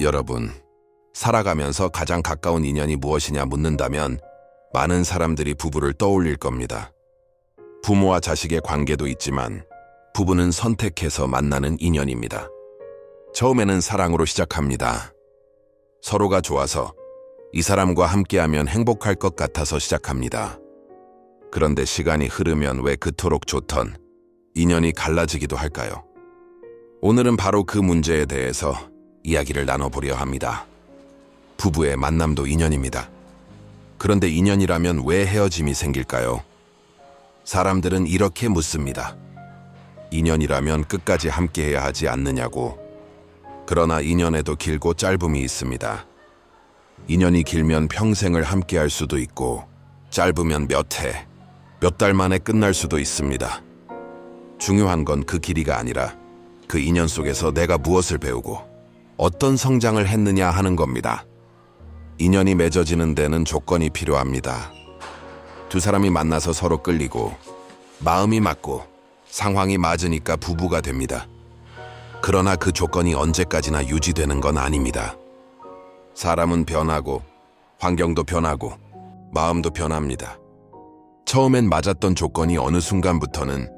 여러분, 살아가면서 가장 가까운 인연이 무엇이냐 묻는다면 많은 사람들이 부부를 떠올릴 겁니다. 부모와 자식의 관계도 있지만 부부는 선택해서 만나는 인연입니다. 처음에는 사랑으로 시작합니다. 서로가 좋아서 이 사람과 함께하면 행복할 것 같아서 시작합니다. 그런데 시간이 흐르면 왜 그토록 좋던 인연이 갈라지기도 할까요? 오늘은 바로 그 문제에 대해서 이야기를 나눠보려 합니다. 부부의 만남도 인연입니다. 그런데 인연이라면 왜 헤어짐이 생길까요? 사람들은 이렇게 묻습니다. 인연이라면 끝까지 함께해야 하지 않느냐고. 그러나 인연에도 길고 짧음이 있습니다. 인연이 길면 평생을 함께할 수도 있고, 짧으면 몇 해, 몇 달 만에 끝날 수도 있습니다. 중요한 건 그 길이가 아니라 그 인연 속에서 내가 무엇을 배우고 어떤 성장을 했느냐 하는 겁니다. 인연이 맺어지는 데는 조건이 필요합니다. 두 사람이 만나서 서로 끌리고 마음이 맞고 상황이 맞으니까 부부가 됩니다. 그러나 그 조건이 언제까지나 유지되는 건 아닙니다. 사람은 변하고 환경도 변하고 마음도 변합니다. 처음엔 맞았던 조건이 어느 순간부터는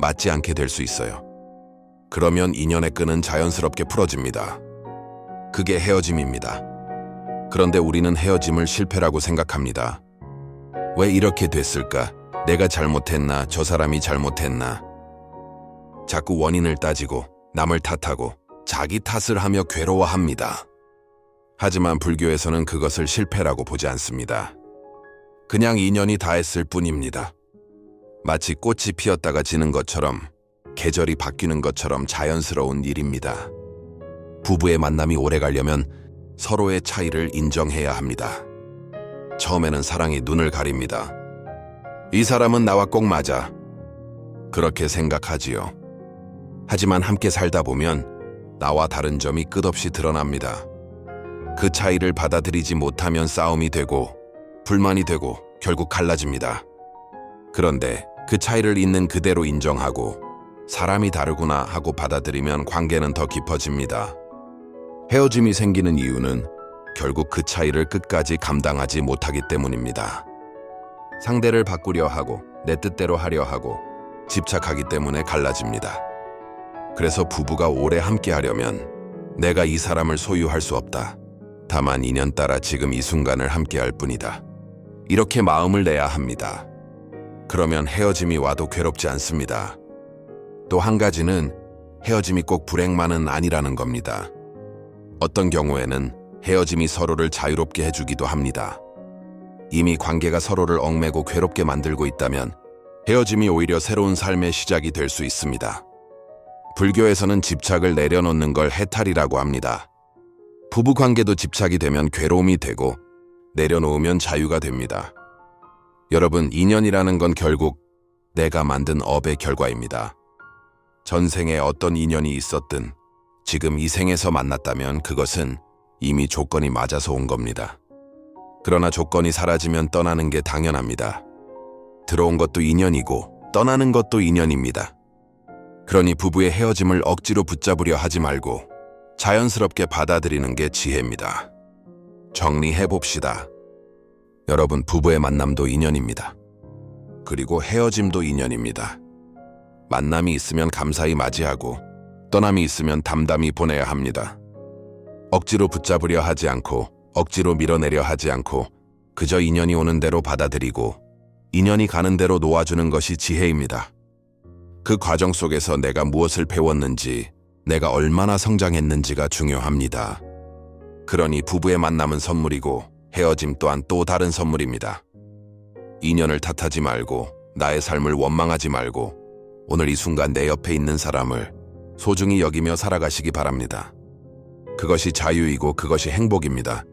맞지 않게 될 수 있어요. 그러면 인연의 끈은 자연스럽게 풀어집니다. 그게 헤어짐입니다. 그런데 우리는 헤어짐을 실패라고 생각합니다. 왜 이렇게 됐을까? 내가 잘못했나? 저 사람이 잘못했나? 자꾸 원인을 따지고 남을 탓하고 자기 탓을 하며 괴로워합니다. 하지만 불교에서는 그것을 실패라고 보지 않습니다. 그냥 인연이 다했을 뿐입니다. 마치 꽃이 피었다가 지는 것처럼 계절이 바뀌는 것처럼 자연스러운 일입니다. 부부의 만남이 오래 가려면 서로의 차이를 인정해야 합니다. 처음에는 사랑이 눈을 가립니다. 이 사람은 나와 꼭 맞아. 그렇게 생각하지요. 하지만 함께 살다 보면 나와 다른 점이 끝없이 드러납니다. 그 차이를 받아들이지 못하면 싸움이 되고 불만이 되고 결국 갈라집니다. 그런데 그 차이를 있는 그대로 인정하고 사람이 다르구나 하고 받아들이면 관계는 더 깊어집니다. 헤어짐이 생기는 이유는 결국 그 차이를 끝까지 감당하지 못하기 때문입니다. 상대를 바꾸려 하고 내 뜻대로 하려 하고 집착하기 때문에 갈라집니다. 그래서 부부가 오래 함께 하려면 내가 이 사람을 소유할 수 없다. 다만 인연 따라 지금 이 순간을 함께 할 뿐이다. 이렇게 마음을 내야 합니다. 그러면 헤어짐이 와도 괴롭지 않습니다. 또 한 가지는 헤어짐이 꼭 불행만은 아니라는 겁니다. 어떤 경우에는 헤어짐이 서로를 자유롭게 해주기도 합니다. 이미 관계가 서로를 얽매고 괴롭게 만들고 있다면 헤어짐이 오히려 새로운 삶의 시작이 될 수 있습니다. 불교에서는 집착을 내려놓는 걸 해탈이라고 합니다. 부부 관계도 집착이 되면 괴로움이 되고 내려놓으면 자유가 됩니다. 여러분, 인연이라는 건 결국 내가 만든 업의 결과입니다. 전생에 어떤 인연이 있었든 지금 이 생에서 만났다면 그것은 이미 조건이 맞아서 온 겁니다. 그러나 조건이 사라지면 떠나는 게 당연합니다. 들어온 것도 인연이고 떠나는 것도 인연입니다. 그러니 부부의 헤어짐을 억지로 붙잡으려 하지 말고 자연스럽게 받아들이는 게 지혜입니다. 정리해 봅시다. 여러분, 부부의 만남도 인연입니다. 그리고 헤어짐도 인연입니다. 만남이 있으면 감사히 맞이하고 떠남이 있으면 담담히 보내야 합니다. 억지로 붙잡으려 하지 않고 억지로 밀어내려 하지 않고 그저 인연이 오는 대로 받아들이고 인연이 가는 대로 놓아주는 것이 지혜입니다. 그 과정 속에서 내가 무엇을 배웠는지, 내가 얼마나 성장했는지가 중요합니다. 그러니 부부의 만남은 선물이고 헤어짐 또한 또 다른 선물입니다. 인연을 탓하지 말고 나의 삶을 원망하지 말고 오늘 이 순간 내 옆에 있는 사람을 소중히 여기며 살아가시기 바랍니다. 그것이 자유이고 그것이 행복입니다.